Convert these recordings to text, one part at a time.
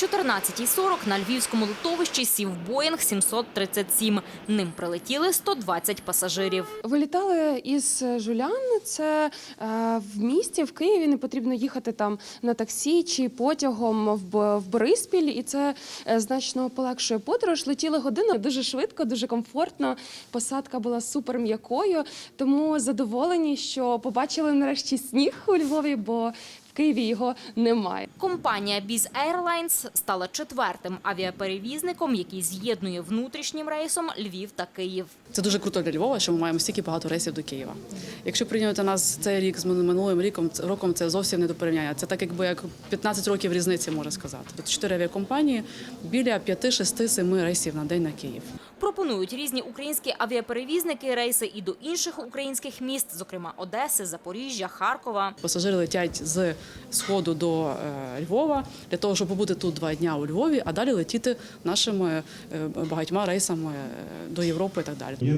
14.40 на львівському литовищі сів Боїнг 737. Ним прилетіли 120 пасажирів. Вилітали із Жулян. Це е, в місті в Києві. Не потрібно їхати там на таксі чи потягом в, Бориспіль, і це е, значно полегшує подорож. Летіли годину дуже швидко, дуже комфортно. Посадка була супер м'якою. Тому задоволені, що побачили нарешті сніг у Львові, бо Києві його немає. Компанія Biz Airlines стала четвертим авіаперевізником, який з'єднує внутрішнім рейсом Львів та Київ. Це дуже круто для Львова, що ми маємо стільки багато рейсів до Києва. Якщо порівнювати нас цей рік з минулим ріком, роком це зовсім не до порівняння. Це так, якби як 15 років різниці можна сказати. Тут чотири авіакомпанії біля 5, 6, 7 рейсів на день на Київ. Пропонують різні українські авіаперевізники рейси і до інших українських міст, зокрема Одеси, Запоріжжя, Харкова. Пасажири летять з сходу до е, Львова для того, щоб побути тут два дня у Львові, а далі летіти нашими е, багатьма рейсами е, до Європи і так далі. Є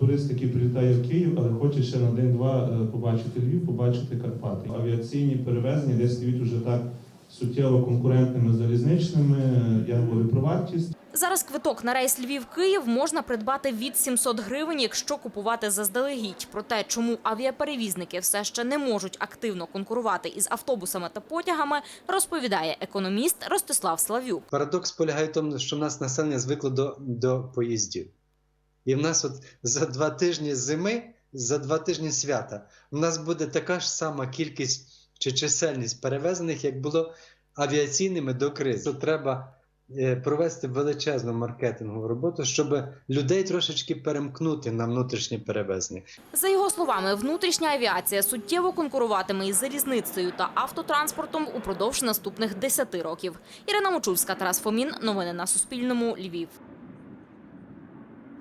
турист, який прилітає в Київ, але хоче ще на день-два побачити Львів, побачити Карпати. Авіаційні перевезення десь стоїть уже так суттєво конкурентними залізничними. Я говорю про вартість. Зараз квиток на рейс Львів-Київ можна придбати від 700 гривень, якщо купувати заздалегідь. Про те, чому авіаперевізники все ще не можуть активно конкурувати із автобусами та потягами, розповідає економіст Ростислав Славюк. Парадокс полягає в тому, що в нас населення звикло до, до поїздів. І в нас от за два тижні зими, за два тижні свята, в нас буде така ж сама кількість чи чисельність перевезених, як було авіаційними до кризи. Треба е, провести величезну маркетингову роботу, щоб людей трошечки перемкнути на внутрішнє перевезення. За його словами, внутрішня авіація суттєво конкуруватиме із залізницею та автотранспортом упродовж наступних 10 років. Ірина Мочульська, Тарас Фомін. Новини на Суспільному. Львів.